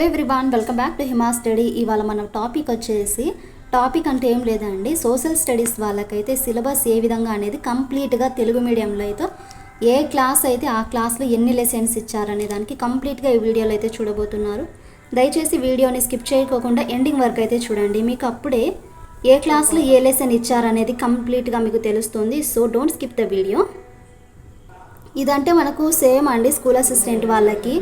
Hello everyone welcome back to Hima study. ఇవాళ మన topic వచ్చేసి టాపిక్ అంటే ఏం లేదండి. సోషల్ స్టడీస్ వాళ్ళకైతే సిలబస్ ఏ విధంగా అనేది కంప్లీట్గా తెలుగు మీడియంలో అయితే ఏ క్లాస్ అయితే ఆ క్లాస్లో ఎన్ని లెసన్స్ ఇచ్చారనే దానికి కంప్లీట్గా ఈ వీడియోలో అయితే చూడబోతున్నారు. దయచేసి వీడియోని స్కిప్ చేయకోకుండా ఎండింగ్ వరకు అయితే చూడండి. మీకు అప్పుడే ఏ క్లాస్లో ఏ లెసన్ ఇచ్చారనేది కంప్లీట్గా మీకు తెలుస్తుంది. So don't skip the video. ఇదంటే మనకు సేమ్ అండి స్కూల్ అసిస్టెంట్ వాళ్ళకి.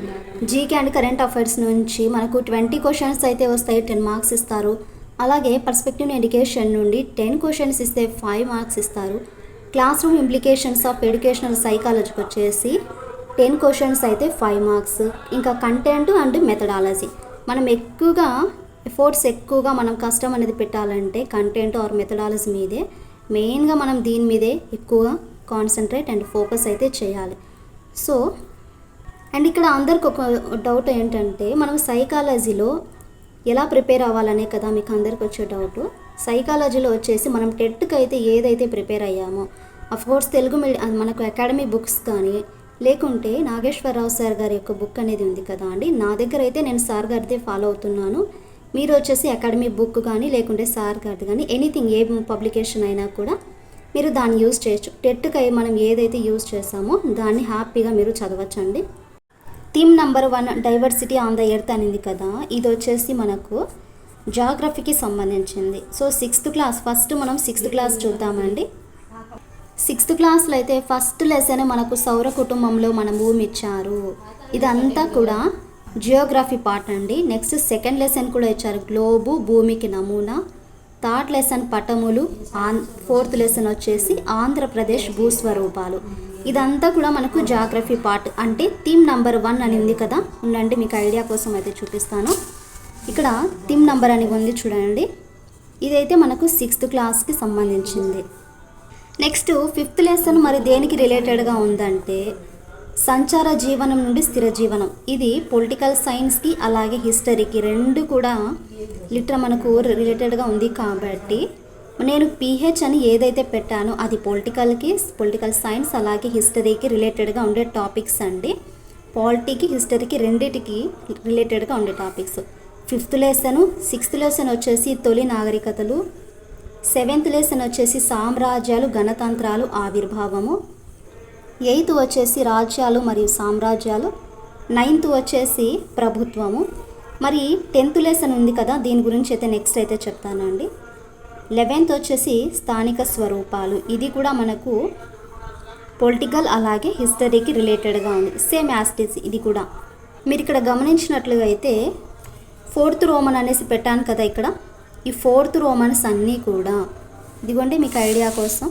జీకే అండ్ కరెంట్ అఫైర్స్ నుంచి మనకు ట్వంటీ క్వశ్చన్స్ అయితే వస్తాయి టెన్ మార్క్స్ ఇస్తారు. అలాగే పర్స్పెక్టివ్ ఎడ్యుకేషన్ నుండి టెన్ క్వశ్చన్స్ ఇస్తే ఫైవ్ మార్క్స్ ఇస్తారు. Classroom implications of educational సైకాలజీకి వచ్చేసి టెన్ క్వశ్చన్స్ అయితే ఫైవ్ మార్క్స్. ఇంకా కంటెంట్ అండ్ మెథడాలజీ మనం ఎక్కువగా ఎఫోర్ట్స్ ఎక్కువగా మనం కష్టం అనేది పెట్టాలంటే కంటెంట్ ఆర్ మెథడాలజీ మీదే. మెయిన్గా మనం దీని మీదే ఎక్కువగా కాన్సన్ట్రేట్ అండ్ ఫోకస్ అయితే చేయాలి. సో అండ్ ఇక్కడ అందరికి ఒక డౌట్ ఏంటంటే మనం సైకాలజీలో ఎలా ప్రిపేర్ అవ్వాలనే కదా మీకు అందరికి వచ్చే డౌట్ సైకాలజీలో వచ్చేసి మనం టెట్కి అయితే ఏదైతే ప్రిపేర్ అయ్యామో కోర్స్ తెలుగు మీడియం మనకు అకాడమీ బుక్స్ కానీ లేకుంటే నాగేశ్వరరావు సార్ గారి యొక్క బుక్ అనేది ఉంది కదా అండి. నా దగ్గర అయితే నేను సార్ గారిదే ఫాలో అవుతున్నాను. మీరు వచ్చేసి అకాడమీ బుక్ కానీ లేకుంటే సార్ గారిది కానీ ఎనీథింగ్ ఏ పబ్లికేషన్ అయినా కూడా మీరు దాన్ని యూజ్ చేయొచ్చు. టెట్కి మనం ఏదైతే యూజ్ చేసామో దాన్ని హ్యాపీగా మీరు చదవచ్చండి. Theme number one diversity on the earth అనేది కదా ఇది వచ్చేసి మనకు జాగ్రఫీకి సంబంధించింది. సో సిక్స్త్ క్లాస్ ఫస్ట్ మనం సిక్స్త్ క్లాస్ చూద్దామండి. సిక్స్త్ క్లాస్లో అయితే ఫస్ట్ లెసన్ మనకు సౌర కుటుంబంలో మన భూమి ఇచ్చారు. ఇదంతా కూడా జియోగ్రఫీ పార్ట్ అండి. నెక్స్ట్ సెకండ్ లెసన్ కూడా ఇచ్చారు. గ్లోబు భూమికి నమూనా. థర్డ్ లెసన్ పటములు ఆన్ ఫోర్త్ లెసన్ వచ్చేసి ఆంధ్రప్రదేశ్ భూస్వరూపాలు. ఇదంతా కూడా మనకు జాగ్రఫీ పార్ట్ అంటే థీమ్ నంబర్ వన్ అని ఉంది కదా ఉండండి మీకు ఐడియా కోసం అయితే చూపిస్తాను. ఇక్కడ థీమ్ నంబర్ అని ఉంది చూడండి. ఇదైతే మనకు సిక్స్త్ క్లాస్కి సంబంధించింది. నెక్స్ట్ ఫిఫ్త్ లెసన్ మరి దేనికి రిలేటెడ్గా ఉందంటే సంచార జీవనం నుండి స్థిర జీవనం. ఇది పొలిటికల్ సైన్స్కి అలాగే హిస్టరీకి రెండు కూడా లిటర్ మనకు రిలేటెడ్గా ఉంది కాబట్టి నేను పీహెచ్ అని ఏదైతే పెట్టానో అది పొలిటికల్కి పొలిటికల్ సైన్స్ అలాగే హిస్టరీకి రిలేటెడ్గా ఉండే టాపిక్స్ అండి. పాలిటీకి హిస్టరీకి రెండిటికి రిలేటెడ్గా ఉండే topics. Fifth lesson sixth lesson వచ్చేసి తొలి నాగరికతలు సెవెంత్ లెసన్ వచ్చేసి సామ్రాజ్యాలు గణతంత్రాలు ఆవిర్భావము ఎయిత్ వచ్చేసి రాజ్యాలు మరియు సామ్రాజ్యాలు. నైన్త్ వచ్చేసి ప్రభుత్వము. మరి టెన్త్ లెసన్ ఉంది కదా దీని గురించి అయితే నెక్స్ట్ అయితే చెప్తానండి లెవెన్త్ వచ్చేసి స్థానిక స్వరూపాలు. ఇది కూడా మనకు పొలిటికల్ అలాగే హిస్టరీకి రిలేటెడ్గా ఉంది. సేమ్ యాస్టిస్ ఇది కూడా. మీరు ఇక్కడ గమనించినట్లుగా అయితే ఫోర్త్ రోమన్ అనేసి పెట్టాను కదా ఇక్కడ. ఈ ఫోర్త్ రోమన్స్ అన్నీ కూడా. ఇదిగోండి మీకు ఐడియా కోసం.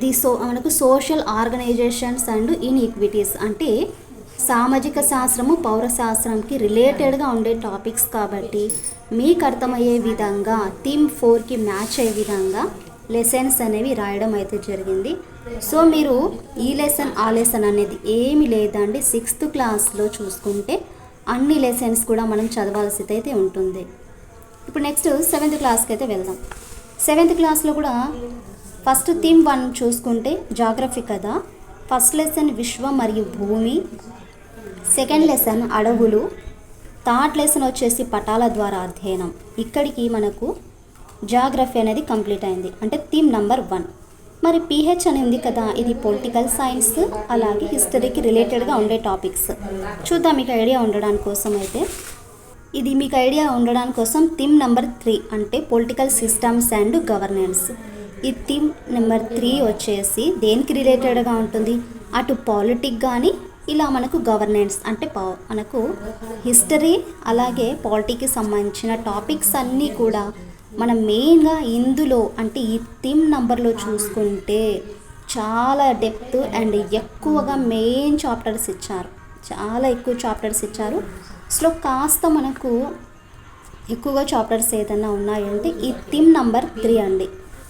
ది సో మనకు సోషల్ ఆర్గనైజేషన్స్ అండ్ ఇన్ఈక్విటీస్ అంటే సామాజిక శాస్త్రము పౌర శాస్త్రంకి రిలేటెడ్గా ఉండే టాపిక్స్ కాబట్టి మీకు అర్థమయ్యే విధంగా థీమ్ ఫోర్కి మ్యాచ్ అయ్యే విధంగా లెసన్స్ అనేవి రాయడం అయితే జరిగింది. సో మీరు ఈ లెసన్ ఆ లెసన్ అనేది ఏమి లేదండి. సిక్స్త్ క్లాస్లో చూసుకుంటే అన్ని లెసన్స్ కూడా మనం చదవాల్సి అయితే ఉంటుంది. ఇప్పుడు నెక్స్ట్ సెవెంత్ క్లాస్కి అయితే వెళ్దాం. సెవెంత్ క్లాస్లో కూడా ఫస్ట్ థీమ్ వన్ చూసుకుంటే జాగ్రఫీ కదా ఫస్ట్ లెసన్ విశ్వం మరియు భూమి. సెకండ్ లెసన్ అడవులు. థర్డ్ లెసన్ వచ్చేసి పటాల ద్వారా అధ్యయనం. ఇక్కడికి మనకు జాగ్రఫీ అనేది కంప్లీట్ అయింది. అంటే థీమ్ నంబర్ వన్. మరి పీహెచ్ అని ఉంది కదా ఇది పొలిటికల్ సైన్స్ అలాగే హిస్టరీకి రిలేటెడ్గా ఉండే టాపిక్స్. చూద్దాం మీకు ఐడియా ఉండడాని కోసం అయితే. ఇది మీకు ఐడియా ఉండడాని కోసం థీమ్ నెంబర్ త్రీ అంటే పొలిటికల్ సిస్టమ్స్ అండ్ గవర్నెన్స్. ఈ థీమ్ నెంబర్ త్రీ వచ్చేసి దేనికి రిలేటెడ్గా ఉంటుంది? అటు పాలిటిక్ కానీ ఇలా మనకు గవర్నెన్స్ అంటే పా మనకు హిస్టరీ అలాగే పాలిటీకి సంబంధించిన టాపిక్స్ అన్నీ కూడా మనం మెయిన్గా ఇందులో అంటే ఈ థీమ్ నంబర్లో చూసుకుంటే చాలా డెప్త్ అండ్ ఎక్కువగా మెయిన్ చాప్టర్స్ ఇచ్చారు. చాలా ఎక్కువ చాప్టర్స్ ఇచ్చారు. సో కాస్త మనకు ఎక్కువగా చాప్టర్స్ ఏదైనా ఉన్నాయంటే ఈ థీమ్ నంబర్ త్రీ అండి.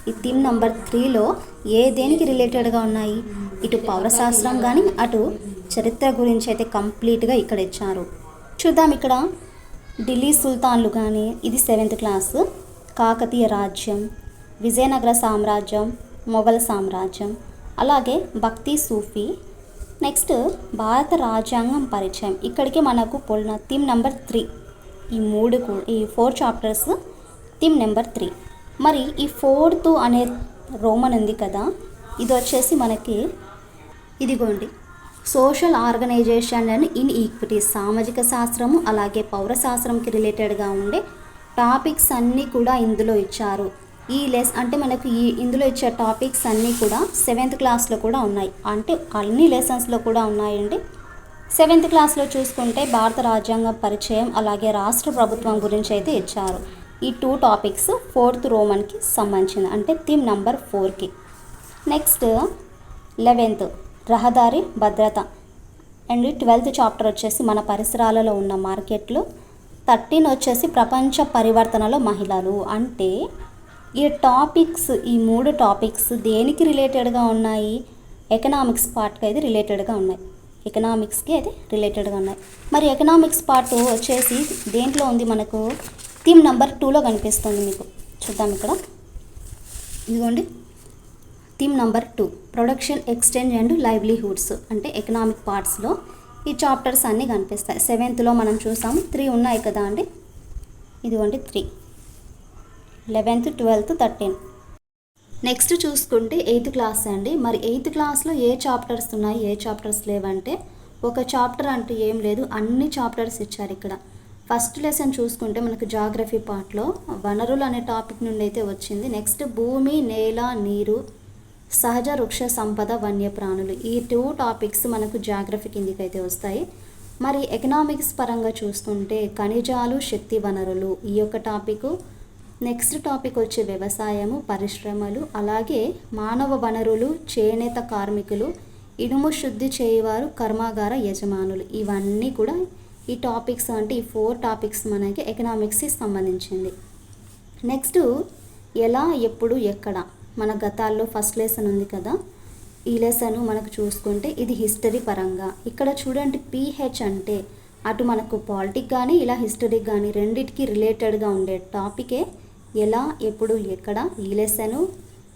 ఈ థీమ్ నంబర్ త్రీలో ఏ దేనికి రిలేటెడ్గా ఉన్నాయి? ఇటు పౌరశాస్త్రం కానీ అటు చరిత్ర గురించి అయితే కంప్లీట్గా ఇక్కడ ఇచ్చారు. చూద్దాం ఇక్కడ. ఢిల్లీ సుల్తాన్లు కానీ ఇది సెవెంత్ క్లాస్. కాకతీయ రాజ్యం విజయనగర సామ్రాజ్యం మొఘల్ సామ్రాజ్యం అలాగే భక్తి సూఫీ. నెక్స్ట్ భారత రాజ్యాంగం పరిచయం. ఇక్కడికి మనకు పోలిన థీమ్ నెంబర్ త్రీ. ఈ మూడు ఈ four chapters theme number three. మరి ఈ ఫోర్త్ అనే రోమన్ ఉంది కదా ఇది వచ్చేసి మనకి ఇదిగోండి. Social organisation and inequity సామాజిక శాస్త్రము అలాగే పౌర శాస్త్రంకి రిలేటెడ్గా ఉండే టాపిక్స్ అన్నీ కూడా ఇందులో ఇచ్చారు. ఈ లెస్ అంటే మనకు ఈ ఇందులో ఇచ్చే టాపిక్స్ అన్నీ కూడా సెవెంత్ క్లాస్లో కూడా ఉన్నాయి. అంటే అన్ని లెసన్స్లో కూడా ఉన్నాయండి. సెవెంత్ క్లాస్లో చూసుకుంటే భారత రాజ్యాంగ పరిచయం అలాగే రాష్ట్ర ప్రభుత్వం గురించి అయితే ఇచ్చారు. ఈ టూ టాపిక్స్ ఫోర్త్ రోమన్కి సంబంధించింది అంటే థీమ్ నంబర్ ఫోర్కి నెక్స్ట్ లెవెన్త్ రహదారి భద్రత. అండ్ ట్వెల్త్ చాప్టర్ వచ్చేసి మన పరిసరాలలో ఉన్న మార్కెట్లు. థర్టీన్ వచ్చేసి ప్రపంచ పరివర్తనలో మహిళలు. అంటే ఈ టాపిక్స్ ఈ మూడు టాపిక్స్ దేనికి రిలేటెడ్గా ఉన్నాయి? ఎకనామిక్స్ పార్ట్కి అయితే రిలేటెడ్గా ఉన్నాయి. ఎకనామిక్స్కి అయితే రిలేటెడ్గా ఉన్నాయి. మరి ఎకనామిక్స్ పార్ట్ వచ్చేసి దేంట్లో ఉంది మనకు? థీమ్ నెంబర్ టూలో కనిపిస్తుంది మీకు. చూద్దాం ఇక్కడ. ఇదిగోండి. Theme number two. Production exchange and livelihoods అంటే ఎకనామిక్ పార్ట్స్లో ఈ చాప్టర్స్ అన్నీ కనిపిస్తాయి. సెవెంత్లో మనం చూసాము త్రీ ఉన్నాయి కదా అండి? ఇదిగోండి three. Eleventh twelfth thirteen. Next చూసుకుంటే ఎయిత్ క్లాస్ అండి. మరి ఎయిత్ క్లాస్లో ఏ చాప్టర్స్ ఉన్నాయి ఏ చాప్టర్స్ లేవంటే ఒక చాప్టర్ అంటూ ఏం లేదు అన్ని చాప్టర్స్ ఇచ్చారు ఇక్కడ. ఫస్ట్ లెసన్ చూసుకుంటే మనకు జాగ్రఫీ పార్ట్లో వనరులు అనే టాపిక్ నుండి అయితే వచ్చింది. నెక్స్ట్ భూమి నేల నీరు సహజ వృక్ష సంపద వన్యప్రాణులు ఈ టూ టాపిక్స్ మనకు జాగ్రఫీ కిందికి అయితే వస్తాయి. మరి ఎకనామిక్స్ పరంగా చూసుకుంటే ఖనిజాలు శక్తి వనరులు ఈ యొక్క టాపిక్. నెక్స్ట్ టాపిక్ వచ్చే వ్యవసాయము పరిశ్రమలు అలాగే మానవ వనరులు చేనేత కార్మికులు ఇనుము శుద్ధి చేయవారు కర్మాగార యజమానులు ఇవన్నీ కూడా ఈ టాపిక్స్ అంటే ఈ ఫోర్ టాపిక్స్ మనకి ఎకనామిక్స్కి సంబంధించింది. నెక్స్ట్ ఎలా ఎప్పుడు ఎక్కడ? మన గతాల్లో ఫస్ట్ లెసన్ ఉంది కదా? ఈ లెసన్ మనకు చూసుకుంటే ఇది హిస్టరీ పరంగా. ఇక్కడ చూడండి పీహెచ్ అంటే అటు మనకు పాలిటిక్ కానీ ఇలా హిస్టరీకి కానీ రెండిటికి రిలేటెడ్గా ఉండే టాపికే ఎలా ఎప్పుడు ఎక్కడ ఈ లెసను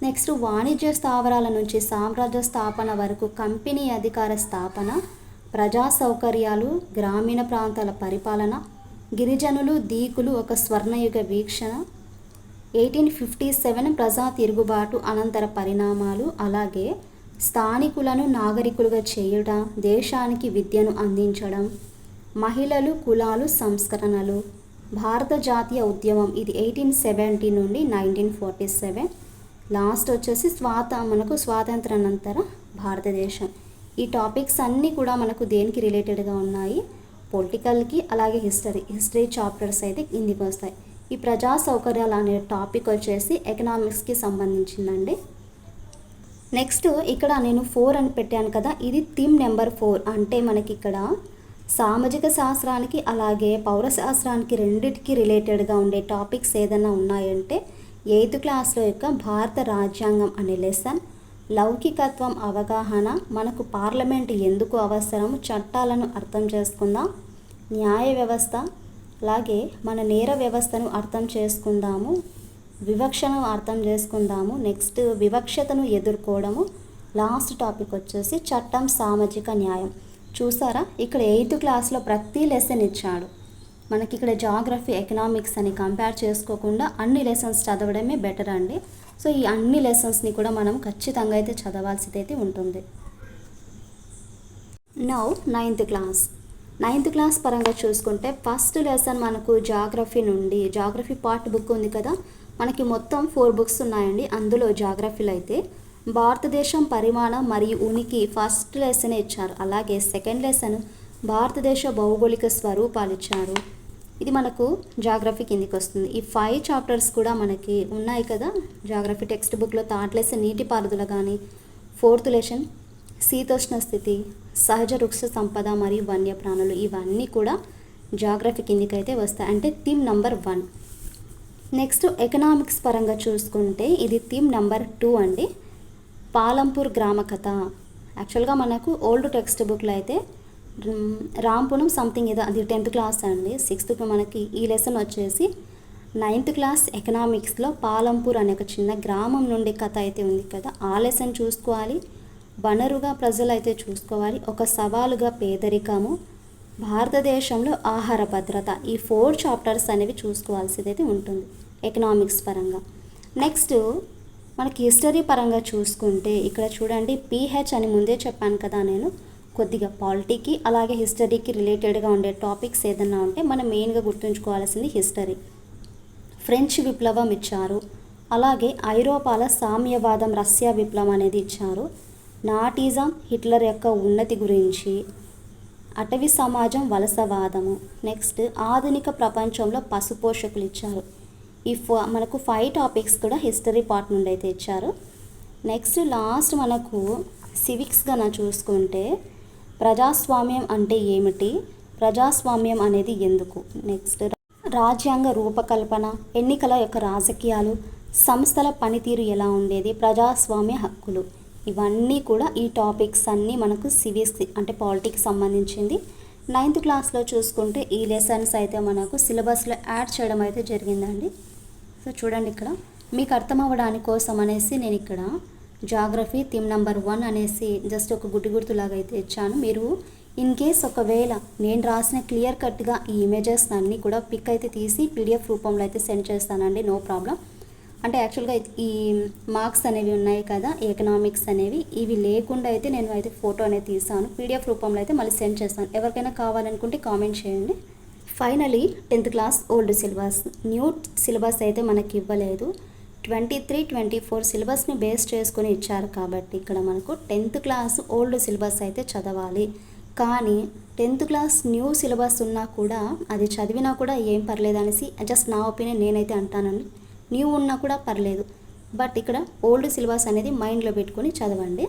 నెక్స్ట్ వాణిజ్య స్థావరాల నుంచి సామ్రాజ్య స్థాపన వరకు కంపెనీ అధికార స్థాపన. ప్రజా సౌకర్యాలు గ్రామీణ ప్రాంతాల పరిపాలన గిరిజనులు దీకులు ఒక స్వర్ణయుగ వీక్షణ ఎయిటీన్ ఫిఫ్టీ సెవెన్ ప్రజా తిరుగుబాటు అనంతర పరిణామాలు అలాగే స్థానికులను నాగరికులుగా చేయడం దేశానికి విద్యను అందించడం మహిళలు కులాలు సంస్కరణలు. భారత జాతీయ ఉద్యమం ఇది ఎయిటీన్ సెవెంటీ నుండి నైన్టీన్ ఫార్టీ సెవెన్. లాస్ట్ వచ్చేసి స్వాత మనకు స్వాతంత్రానంతర భారతదేశం. ఈ టాపిక్స్ అన్నీ కూడా మనకు దేనికి రిలేటెడ్గా ఉన్నాయి? పొలిటికల్కి అలాగే హిస్టరీ హిస్టరీ చాప్టర్స్ అయితే కిందికి వస్తాయి. ఈ ప్రజా సౌకర్యాలు అనే టాపిక్ వచ్చేసి ఎకనామిక్స్కి సంబంధించిందండి. నెక్స్ట్ ఇక్కడ నేను ఫోర్ అని పెట్టాను కదా ఇది థీమ్ నెంబర్ ఫోర్. అంటే మనకి ఇక్కడ సామాజిక శాస్త్రానికి అలాగే పౌర శాస్త్రానికి రిలేటెడ్గా ఉండే టాపిక్స్ ఏదైనా ఉన్నాయంటే ఎయిత్ క్లాస్లో యొక్క భారత రాజ్యాంగం అనే లెసన్ లౌకికత్వం అవగాహన మనకు పార్లమెంట్ ఎందుకు అవసరం చట్టాలను అర్థం చేసుకుందాం న్యాయ వ్యవస్థ అలాగే మన నేర వ్యవస్థను అర్థం చేసుకుందాము వివక్షను అర్థం చేసుకుందాము నెక్స్ట్ వివక్షతను ఎదుర్కోవడము లాస్ట్ టాపిక్ వచ్చేసి చట్టం సామాజిక న్యాయం. చూసారా? ఇక్కడ ఎయిత్ క్లాస్లో ప్రతి లెసన్ ఇచ్చాడు. మనకి ఇక్కడ జాగ్రఫీ ఎకనామిక్స్ అని కంపేర్ చేసుకోకుండా అన్ని లెసన్స్ చదవడమే బెటర్ అండి. సో ఈ అన్ని లెసన్స్ని కూడా మనం ఖచ్చితంగా అయితే చదవాల్సింది అయితే ఉంటుంది. Now ninth class ninth class పరంగా చూసుకుంటే ఫస్ట్ లెసన్ మనకు జాగ్రఫీ నుండి జాగ్రఫీ పార్ట్ బుక్ ఉంది కదా? మనకి మొత్తం ఫోర్ బుక్స్ ఉన్నాయండి. అందులో జాగ్రఫీలో అయితే భారతదేశం పరిమాణం మరియు ఉనికి ఫస్ట్ లెసన్ ఇచ్చారు. అలాగే సెకండ్ లెసన్ భారతదేశ భౌగోళిక స్వరూపాలు ఇచ్చారు. ఇది మనకు జాగ్రఫీ కిందికి వస్తుంది. ఈ ఫైవ్ చాప్టర్స్ కూడా మనకి ఉన్నాయి కదా? జాగ్రఫీ టెక్స్ట్ బుక్లో థర్డ్ నీటి నీటిపారుదల కానీ ఫోర్త్ లెషన్ శీతోష్ణ స్థితి సహజ వృక్ష సంపద మరియు వన్యప్రాణులు ఇవన్నీ కూడా జాగ్రఫీ కిందికి అయితే వస్తాయి. అంటే theme number one next economics పరంగా చూసుకుంటే ఇది థీమ్ నెంబర్ టూ అండి. పాలంపూర్ గ్రామ కథ యాక్చువల్గా మనకు ఓల్డ్ టెక్స్ట్ బుక్లో అయితే రాంపునం సంథింగ్ ఏదో అది టెన్త్ క్లాస్ అండి. సిక్స్త్కి మనకి ఈ లెసన్ వచ్చేసి నైన్త్ క్లాస్ ఎకనామిక్స్లో పాలంపూర్ అనే ఒక చిన్న గ్రామం నుండి కథ అయితే ఉంది కదా. ఆ లెసన్ చూసుకోవాలి. వనరుగా ప్రజలు అయితే చూసుకోవాలి. ఒక సవాలుగా పేదరికము భారతదేశంలో ఆహార భద్రత ఈ ఫోర్ చాప్టర్స్ అనేవి చూసుకోవాల్సింది అయితే ఉంటుంది ఎకనామిక్స్ పరంగా. నెక్స్ట్ మనకి హిస్టరీ పరంగా చూసుకుంటే ఇక్కడ చూడండి పీహెచ్ అని ముందే చెప్పాను కదా నేను. కొద్దిగా పాలిటీకి అలాగే హిస్టరీకి రిలేటెడ్గా ఉండే టాపిక్స్ ఏదన్నా ఉంటే మనం మెయిన్గా గుర్తుంచుకోవాల్సింది హిస్టరీ. ఫ్రెంచ్ విప్లవం ఇచ్చారు. అలాగే ఐరోపాల సామ్యవాదం రష్యా విప్లవం అనేది ఇచ్చారు. నాటిజం హిట్లర్ యొక్క ఉన్నతి గురించి అటవీ సమాజం వలసవాదము. నెక్స్ట్ ఆధునిక ప్రపంచంలో పశుపోషకులు ఇచ్చారు. ఈ మనకు ఫైవ్ టాపిక్స్ కూడా హిస్టరీ పార్ట్ నుండి అయితే ఇచ్చారు. నెక్స్ట్ లాస్ట్ మనకు సివిక్స్గా కన్నా చూసుకుంటే ప్రజాస్వామ్యం అంటే ఏమిటి? ప్రజాస్వామ్యం అనేది ఎందుకు? నెక్స్ట్ రాజ్యాంగ రూపకల్పన ఎన్నికల యొక్క రాజకీయాలు సంస్థల పనితీరు ఎలా ఉండేది? ప్రజాస్వామ్య హక్కులు. ఇవన్నీ కూడా ఈ టాపిక్స్ అన్నీ మనకు సివిక్స్ అంటే పాలిటిక్స్ సంబంధించింది. నైన్త్ క్లాస్లో చూసుకుంటే ఈ లెసన్స్ అయితే మనకు సిలబస్లో యాడ్ చేయడం అయితే జరిగిందండి. సో చూడండి ఇక్కడ. మీకు అర్థం అవ్వడానికి కోసం అనేసి నేను ఇక్కడ జాగ్రఫీ థీమ్ నెంబర్ వన్ అనేసి జస్ట్ ఒక గుడ్డి గుర్తులాగా అయితే ఇచ్చాను. మీరు ఇన్ కేస్ ఒకవేళ నేను రాసిన క్లియర్ కట్గా ఈ ఇమేజెస్ అన్నీ కూడా పిక్ అయితే తీసి పీడిఎఫ్ రూపంలో అయితే సెండ్ చేస్తానండి నో ప్రాబ్లం. అంటే యాక్చువల్గా ఈ మార్క్స్ అనేవి ఉన్నాయి కదా ఎకనామిక్స్ అనేవి ఇవి లేకుండా అయితే నేను అయితే ఫోటో అనేది తీసాను. పీడిఎఫ్ రూపంలో అయితే మళ్ళీ సెండ్ చేస్తాను. ఎవరికైనా కావాలనుకుంటే కామెంట్ చేయండి. Finally tenth class old syllabus new syllabus అయితే మనకి ఇవ్వలేదు. ట్వంటీ త్రీ ట్వంటీ ఫోర్ సిలబస్ని బేస్ చేసుకుని ఇచ్చారు కాబట్టి ఇక్కడ మనకు టెన్త్ క్లాస్ ఓల్డ్ సిలబస్ అయితే చదవాలి. కానీ టెన్త్ క్లాస్ న్యూ సిలబస్ ఉన్నా కూడా అది చదివినా కూడా ఏం పర్లేదు అనేసి జస్ట్ నా ఒపీనియన్ నేనైతే అంటానండి. న్యూ ఉన్నా కూడా పర్లేదు. బట్ ఇక్కడ ఓల్డ్ సిలబస్ అనేది మైండ్లో పెట్టుకొని చదవండి.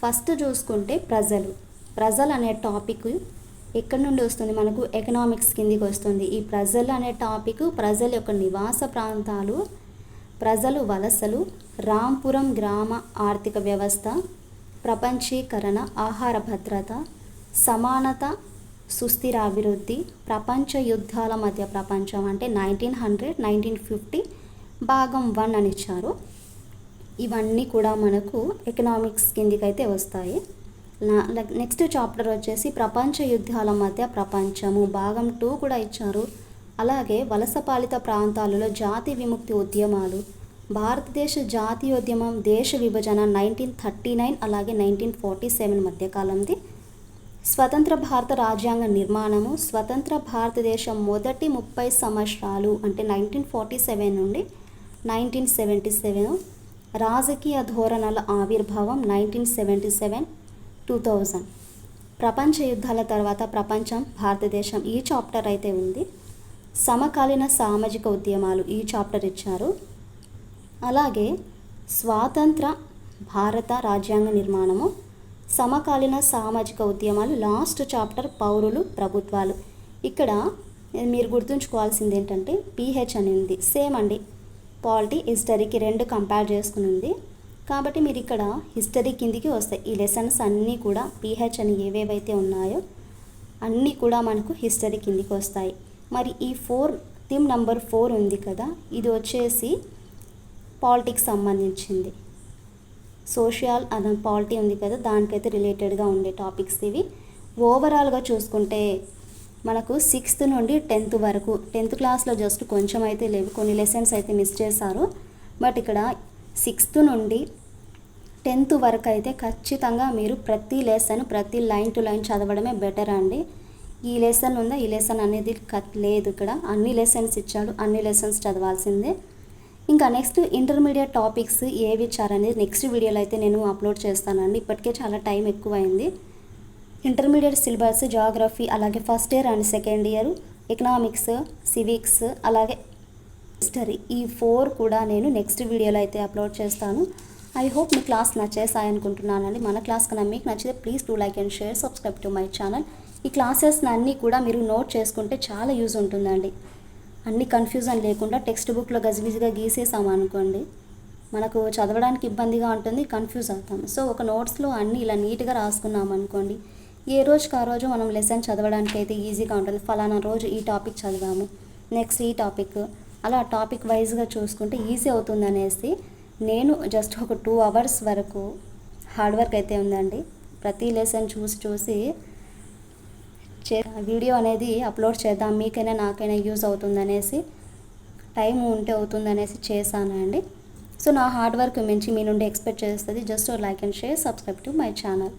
ఫస్ట్ చూసుకుంటే ప్రజలు. ప్రజలు అనే టాపిక్ ఎక్కడి నుండి వస్తుంది? మనకు ఎకనామిక్స్ కిందికి వస్తుంది. ఈ ప్రజలు అనే టాపిక్ ప్రజల యొక్క నివాస ప్రాంతాలు ప్రజలు వలసలు రాంపురం గ్రామ ఆర్థిక వ్యవస్థ ప్రపంచీకరణ ఆహార భద్రత సమానత సుస్థిర అభివృద్ధి ప్రపంచ యుద్ధాల మధ్య ప్రపంచం అంటే నైన్టీన్ హండ్రెడ్ నైన్టీన్ ఫిఫ్టీ భాగం వన్ అని ఇచ్చారు. ఇవన్నీ కూడా మనకు ఎకనామిక్స్ కిందికి అయితే వస్తాయి నెక్స్ట్ చాప్టర్ వచ్చేసి ప్రపంచ యుద్ధాల మధ్య ప్రపంచము భాగం టూ కూడా ఇచ్చారు. అలాగే వలస పాలిత ప్రాంతాలలో జాతి విముక్తి ఉద్యమాలు భారతదేశ జాతీయోద్యమం దేశ విభజన నైన్టీన్ థర్టీ నైన్ అలాగే నైన్టీన్ ఫార్టీ సెవెన్ మధ్యకాలంది. స్వతంత్ర భారత రాజ్యాంగ నిర్మాణము స్వతంత్ర భారతదేశం మొదటి ముప్పై సంవత్సరాలు అంటే నైన్టీన్ ఫార్టీ సెవెన్ నుండి నైన్టీన్ సెవెంటీ సెవెన్ రాజకీయ ధోరణల ఆవిర్భావం nineteen seventy seven two thousand. ప్రపంచ యుద్ధాల తర్వాత ప్రపంచం భారతదేశం ఈ చాప్టర్ అయితే ఉంది. సమకాలీన సామాజిక ఉద్యమాలు ఈ చాప్టర్ ఇచ్చారు. అలాగే స్వాతంత్ర భారత రాజ్యాంగ నిర్మాణము సమకాలీన సామాజిక ఉద్యమాలు లాస్ట్ చాప్టర్ పౌరులు ప్రభుత్వాలు. ఇక్కడ మీరు గుర్తుంచుకోవాల్సింది ఏంటంటే పీహెచ్ అని ఉంది. సేమ్ అండి. పాలిటీ హిస్టరీకి రెండు కంపేర్ చేసుకుని ఉంది. కాబట్టి మీరు ఇక్కడ హిస్టరీ కిందికి వస్తాయి. ఈ లెసన్స్ అన్నీ కూడా పీహెచ్ అని ఏవేవైతే ఉన్నాయో అన్నీ కూడా మనకు హిస్టరీ కిందికి వస్తాయి. మరి ఈ ఫోర్ థీమ్ నంబర్ ఫోర్ ఉంది కదా ఇది వచ్చేసి పాలిటిక్స్ సంబంధించింది. సోషల్ అదే పాలిటీ ఉంది కదా దానికైతే రిలేటెడ్గా ఉండే టాపిక్స్ ఇవి. ఓవరాల్గా చూసుకుంటే మనకు సిక్స్త్ నుండి టెన్త్ వరకు టెన్త్ క్లాస్లో జస్ట్ కొంచెం అయితే లేవు కొన్ని లెసన్స్ అయితే మిస్ చేశారు. బట్ ఇక్కడ సిక్స్త్ నుండి టెన్త్ వరకు అయితే ఖచ్చితంగా మీరు ప్రతి లెసన్ ప్రతి లైన్ టు లైన్ చదవడమే బెటర్ అండి. ఈ లెసన్ ఉందా? ఈ లెసన్ అనేది లేదు ఇక్కడ. అన్ని లెసన్స్ ఇచ్చాడు. అన్ని లెసన్స్ చదవాల్సిందే. ఇంకా నెక్స్ట్ ఇంటర్మీడియట్ టాపిక్స్ ఏవి ఇచ్చారనేది నెక్స్ట్ వీడియోలో అయితే నేను అప్లోడ్ చేస్తానండి. ఇప్పటికే చాలా టైం ఎక్కువైంది. ఇంటర్మీడియట్ సిలబస్ జాగ్రఫీ అలాగే first year and second year economics civics అలాగే హిస్టరీ ఈ ఫోర్ కూడా నేను నెక్స్ట్ వీడియోలో అయితే అప్లోడ్ చేస్తాను. ఐ హోప్ మీ క్లాస్ నచ్చేసాయి అనుకుంటున్నానండి మన క్లాస్ కన్నా మీకు నచ్చితే please do like and share subscribe to my channel ఈ క్లాసెస్ అన్నీ కూడా మీరు నోట్ చేసుకుంటే చాలా యూజ్ ఉంటుందండి. అన్ని కన్ఫ్యూజన్ లేకుండా టెక్స్ట్ బుక్లో గజిబిజిగా గీసేసాం అనుకోండి మనకు చదవడానికి ఇబ్బందిగా ఉంటుంది కన్ఫ్యూజ్ అవుతాం. సో ఒక నోట్స్లో అన్నీ ఇలా నీట్గా రాసుకున్నాం అనుకోండి ఏ రోజుకి ఆ రోజు మనం లెసన్ చదవడానికి అయితే ఈజీగా ఉంటుంది? ఫలానా రోజు ఈ టాపిక్ చదివాము నెక్స్ట్ ఈ టాపిక్ అలా టాపిక్ వైజ్గా చూసుకుంటే ఈజీ అవుతుంది అనేసి నేను జస్ట్ ఒక టూ అవర్స్ వరకు హార్డ్ వర్క్ అయితే ఉందండి. ప్రతి లెసన్ చూసి చూసి చే వీడియో అనేది అప్లోడ్ చేద్దాం మీకైనా నాకైనా యూజ్ అవుతుందనేసి టైం ఉంటే అవుతుందనేసి చేశానండి. సో నా హార్డ్ వర్క్ మించి మీ నుండి ఎక్స్పెక్ట్ చేస్తుంది. Just like and share subscribe to my channel.